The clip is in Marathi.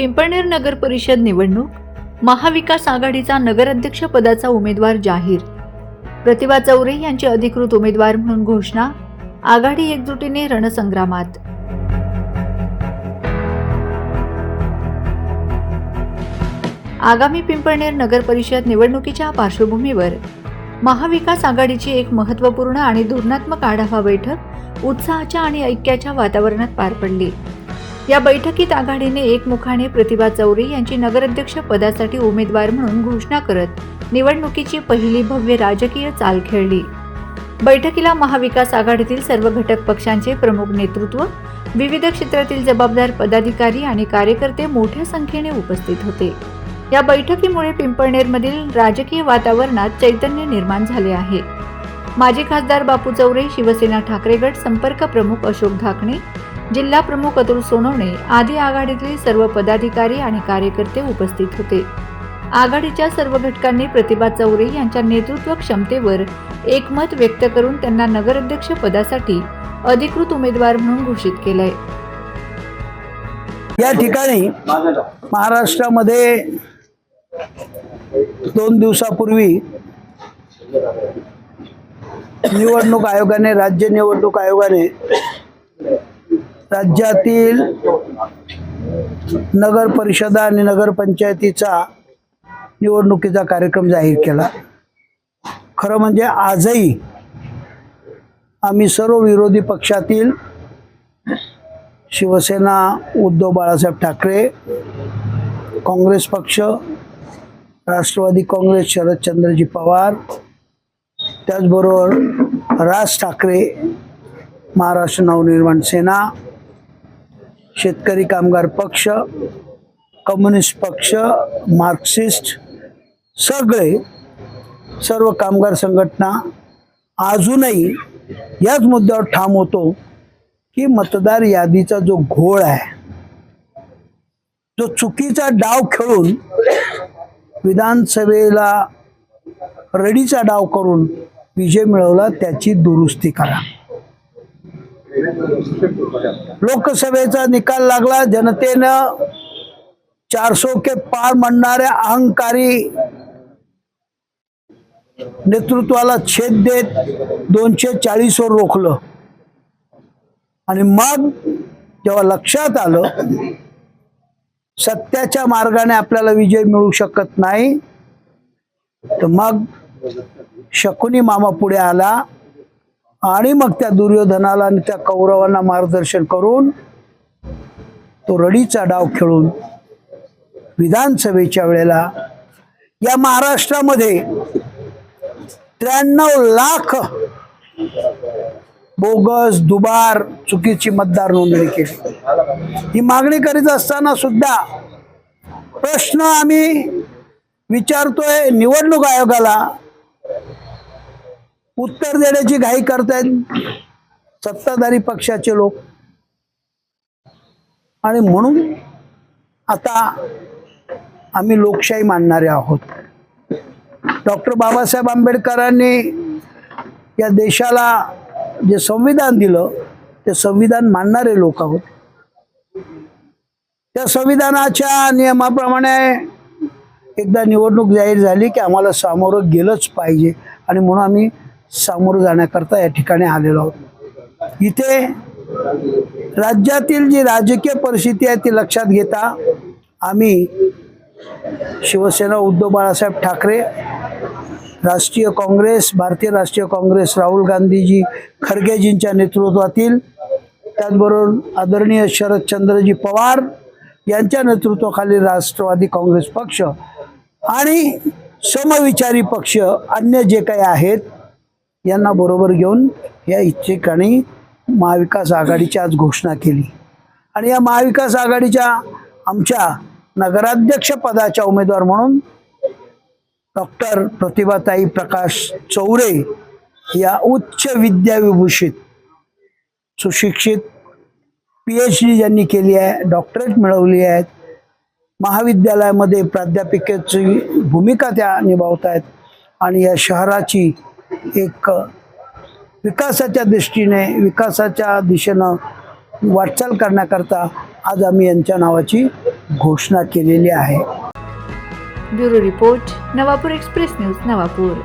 पिंपळनेर नगर परिषद निवडणूक महाविकास आघाडीचा नगराध्यक्ष पदाचा उमेदवार जाहीर. प्रतिभा चौरे यांची अधिकृत उमेदवार म्हणून घोषणा आघाडी एकजुटीने रणसंग्रामात. आगामी पिंपळनेर नगर परिषद निवडणुकीच्या पार्श्वभूमीवर महाविकास आघाडीची एक महत्त्वपूर्ण आणि धोरणात्मक आढावा बैठक उत्साहाच्या आणि ऐक्याच्या वातावरणात पार पडली. या बैठकीत आघाडीने एकमुखाने प्रतिभा चौरे यांची नगराध्यक्ष पदासाठी उमेदवार म्हणून घोषणा करत निवडणुकीची पहिली भव्य राजकीय चाल खेळली. बैठकीला महाविकास आघाडीतील सर्व घटक पक्षांचे प्रमुख नेतृत्व विविध क्षेत्रातील जबाबदार पदाधिकारी आणि कार्यकर्ते मोठ्या संख्येने उपस्थित होते. या बैठकीमुळे पिंपळनेरमधील राजकीय वातावरणात चैतन्य निर्माण झाले आहे. माजी खासदार बापू चौरे शिवसेना ठाकरे गट संपर्क प्रमुख अशोक धाकणे जिल्हा प्रमुख अतुल सोनवणे आदी आघाडीतील सर्व पदाधिकारी आणि कार्यकर्ते उपस्थित होते. आघाडीच्या सर्व घटकांनी प्रतिभा चौरे यांच्या नेतृत्व क्षमतेवर एकमत व्यक्त करून त्यांना नगराध्यक्ष पदासाठी अधिकृत उमेदवार म्हणून घोषित केलंय. या ठिकाणी महाराष्ट्रामध्ये दोन दिवसापूर्वी निवडणूक आयोगाने राज्य निवडणूक आयोगाने राज्यातील नगर परिषदा आणि नगरपंचायतीचा निवडणुकीचा कार्यक्रम जाहीर केला. खरं म्हणजे आजही आम्ही सर्व विरोधी पक्षातील शिवसेना उद्धव बाळासाहेब ठाकरे काँग्रेस पक्ष राष्ट्रवादी काँग्रेस शरदचंद्रजी पवार त्याचबरोबर राज ठाकरे महाराष्ट्र नवनिर्माण सेना शेतकरी कामगार पक्ष कम्युनिस्ट पक्ष मार्क्सिस्ट सगळे सर्व कामगार संघटना अजूनही याच मुद्द्यावर ठाम होतो की मतदार यादीचा जो घोळ आहे जो चुकीचा डाव खेळून विधानसभेला रडीचा डाव करून विजय मिळवला त्याची दुरुस्ती करा. लोकसभेचा निकाल लागला. जनतेनं चारसो के पार म्हणणाऱ्या अहंकारी नेतृत्वाला छेद देत दोनशे चाळीसवर रोखलं. आणि मग जेव्हा लक्षात आलं सत्याच्या मार्गाने आपल्याला विजय मिळू शकत नाही तर मग शकुनी मामा पुढे आला. आणि मग त्या दुर्योधनाला आणि त्या कौरवांना मार्गदर्शन करून तो रडीचा डाव खेळून विधानसभेच्या वेळेला या महाराष्ट्रामध्ये त्र्याण्णव लाख बोगस दुबार चुकीची मतदार नोंदणी केली. ही मागणी करीत असताना सुद्धा प्रश्न आम्ही विचारतोय निवडणूक आयोगाला उत्तर देण्याची घाई करतायत सत्ताधारी पक्षाचे लोक. आणि म्हणून आता आम्ही लोकशाही मानणारे आहोत. डॉक्टर बाबासाहेब आंबेडकरांनी या देशाला जे संविधान दिलं ते संविधान मानणारे लोक आहोत. त्या संविधानाच्या नियमाप्रमाणे एकदा निवडणूक जाहीर झाली की आम्हाला सामोरं गेलंच पाहिजे. आणि म्हणून आम्ही सामोरं जाण्याकरता या ठिकाणी आलेलो आहोत. इथे राज्यातील जी राजकीय परिस्थिती आहे ती लक्षात घेता आम्ही शिवसेना उद्धव बाळासाहेब ठाकरे राष्ट्रीय काँग्रेस भारतीय राष्ट्रीय काँग्रेस राहुल गांधीजी खरगेजींच्या नेतृत्वातील त्याचबरोबर आदरणीय शरदचंद्रजी पवार यांच्या नेतृत्वाखाली राष्ट्रवादी काँग्रेस पक्ष आणि समविचारी पक्ष अन्य जे काही आहेत यांना बरोबर घेऊन या ठिकाणी महाविकास आघाडीची आज घोषणा केली. आणि या महाविकास आघाडीच्या आमच्या नगराध्यक्ष पदाच्या उमेदवार म्हणून डॉक्टर प्रतिभाताई प्रकाश चौरे या उच्च विद्याविभूषित सुशिक्षित पी एच डी ज्यांनी केली आहे डॉक्टरेट मिळवली आहेत महाविद्यालयामध्ये प्राध्यापिकेची भूमिका त्या निभावत आहेत आणि या शहराची एक विकासाच्या दृष्टीने विकासाच्या दिशेनं वाटचाल करण्याकरता आज आम्ही यांच्या नावाची घोषणा केलेली आहे. Bureau report Navapur express news Navapur.